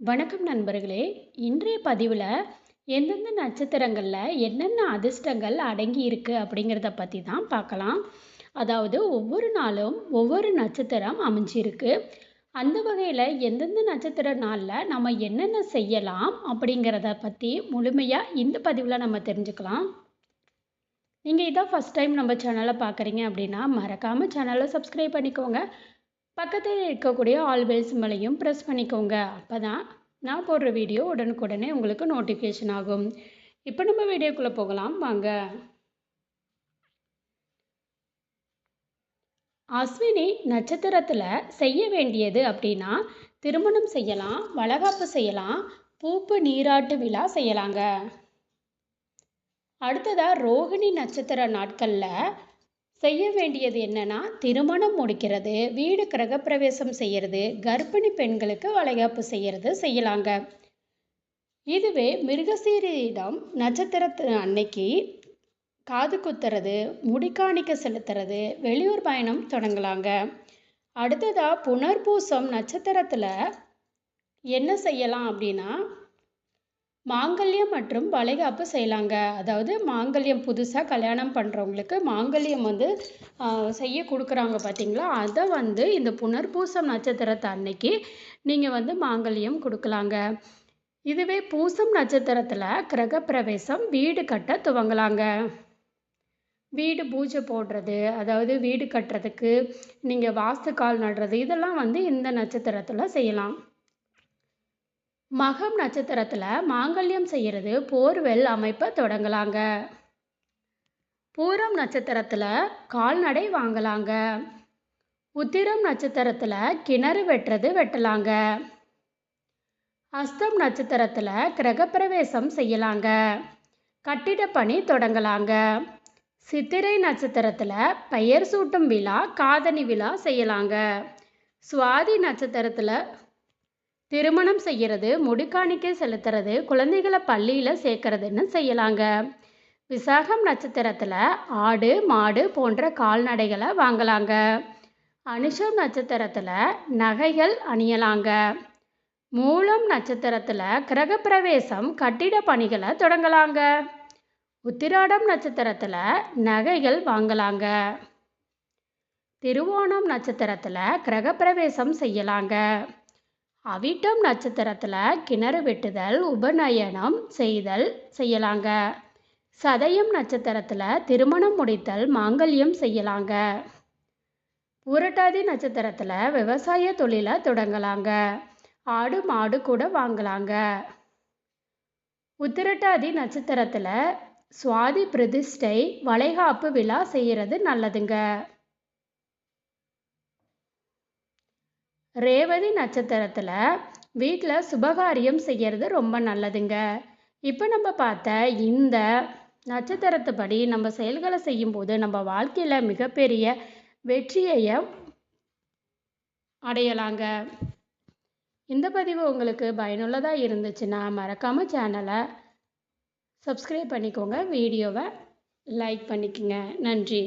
வணக்கம் நண்பர்களே. இன்றைய பதிவில் எந்தெந்த நட்சத்திரங்களில் என்னென்ன அதிர்ஷ்டங்கள் அடங்கி இருக்கு அப்படிங்கிறத பற்றி தான் பார்க்கலாம். அதாவது ஒவ்வொரு நாளும் ஒவ்வொரு நட்சத்திரம் அமைஞ்சிருக்கு. அந்த வகையில் எந்தெந்த நட்சத்திர நாளில் நம்ம என்னென்ன செய்யலாம் அப்படிங்கிறத பற்றி முழுமையாக இந்த பதிவில் நம்ம தெரிஞ்சுக்கலாம். நீங்கள் இதான் ஃபஸ்ட் டைம் நம்ம சேனலை பார்க்குறீங்க அப்படின்னா மறக்காமல் சேனலை சப்ஸ்கிரைப் பண்ணிக்கோங்க. பக்கத்தில் இருக்கக்கூடிய ஆல் பெல் சிம்பலையும் ப்ரெஸ் பண்ணிக்கோங்க. அப்போ தான் நான் போடுற வீடியோ உடனுக்குடனே உங்களுக்கு நோட்டிஃபிகேஷன் ஆகும். இப்போ நம்ம வீடியோக்குள்ளே போகலாம். வாங்க. அஸ்வினி நட்சத்திரத்தில் செய்ய வேண்டியது அப்படின்னா திருமணம் செய்யலாம் வளகாப்பு செய்யலாம் பூப்பு நீராட்டு விழா செய்யலாங்க. அடுத்ததாக ரோகிணி நட்சத்திர நாட்களில் செய்ய வேண்டியது என்னன்னா திருமணம் முடிக்கிறது வீடு கிரகப்பிரவேசம் செய்கிறது கர்ப்பிணி பெண்களுக்கு வளைகாப்பு செய்கிறது செய்யலாங்க. இதுவே மிருகசீரியிடம் நட்சத்திரத்து அன்னைக்கு காது குத்துறது முடிக்காணிக்க செலுத்துறது வெளியூர் பயணம் தொடங்கலாங்க. அடுத்ததாக புனர்பூசம் நட்சத்திரத்தில் என்ன செய்யலாம் அப்படின்னா மாங்கல்யம் மற்றும் வளைகாப்பு செய்யலாங்க. அதாவது மாங்கல்யம் புதுசாக கல்யாணம் பண்ணுறவங்களுக்கு மாங்கல்யம் வந்து செய்ய கொடுக்குறாங்க பார்த்தீங்களா அதை வந்து இந்த புனர்பூசம் நட்சத்திரத்தை அன்னைக்கு நீங்கள் வந்து மாங்கல்யம் கொடுக்கலாங்க. இதுவே பூசம் நட்சத்திரத்தில் கிரகப்பிரவேசம் வீடு கட்ட துவங்கலாங்க. வீடு பூஜை போடுறது அதாவது வீடு கட்டுறதுக்கு நீங்கள் வாஸ்து கால் நடுறது இதெல்லாம் வந்து இந்த நட்சத்திரத்தில் செய்யலாம். மகம் நட்சத்திரத்தில் மாங்கல்யம் செய்கிறது போர்வெல் அமைப்பை தொடங்கலாங்க. பூரம் நட்சத்திரத்தில் கால்நடை வாங்கலாங்க. உத்திரம் நட்சத்திரத்தில் கிணறு வெட்டுறது வெட்டலாங்க. அஸ்தம் நட்சத்திரத்தில் கிரகப்பிரவேசம் செய்யலாங்க. கட்டிட பணி தொடங்கலாங்க. சித்திரை நட்சத்திரத்தில் பெயர் சூட்டும் விழா காதணி விழா செய்யலாங்க. சுவாதி நட்சத்திரத்தில் திருமணம் செய்கிறது முடிக்காணிக்கை செலுத்துறது குழந்தைகளை பள்ளியில் சேர்க்கறதுன்னு செய்யலாங்க. விசாகம் நட்சத்திரத்தில் ஆடு மாடு போன்ற கால்நடைகளை வாங்கலாங்க. அனுஷம் நட்சத்திரத்தில் நகைகள் அணியலாங்க. மூலம் நட்சத்திரத்தில் கிரகப்பிரவேசம் கட்டிட பணிகளை தொடங்கலாங்க. உத்திராடம் நட்சத்திரத்தில் நகைகள் வாங்கலாங்க. திருவோணம் நட்சத்திரத்தில் கிரகப்பிரவேசம் செய்யலாங்க. அவிட்டம் நட்சத்திரத்தில் கிணறு வெட்டுதல் உபநயனம் செய்தல் செய்யலாங்க. சதயம் நட்சத்திரத்தில் திருமணம் முடித்தல் மாங்கல்யம் செய்யலாங்க. புரட்டாதி நட்சத்திரத்தில் விவசாய தொழிலை தொடங்கலாங்க. ஆடு மாடு கூட வாங்கலாங்க. உத்திரட்டாதி நட்சத்திரத்தில் சுவாதி பிரதிஷ்டை வளைகாப்பு விழா செய்கிறது நல்லதுங்க. ரேவதி நட்சத்திரத்தில் வீட்டில் சுபகாரியம் செய்கிறது ரொம்ப நல்லதுங்க. இப்போ நம்ம பார்த்த இந்த நட்சத்திரத்துப்படி நம்ம செயல்களை செய்யும்போது நம்ம வாழ்க்கையில் மிகப்பெரிய வெற்றியை அடையலாங்க. இந்த பதிவு உங்களுக்கு பயனுள்ளதாக இருந்துச்சுன்னா மறக்காமல் சேனலை சப்ஸ்கிரைப் பண்ணிக்கோங்க. வீடியோவை லைக் பண்ணிக்கோங்க. நன்றி.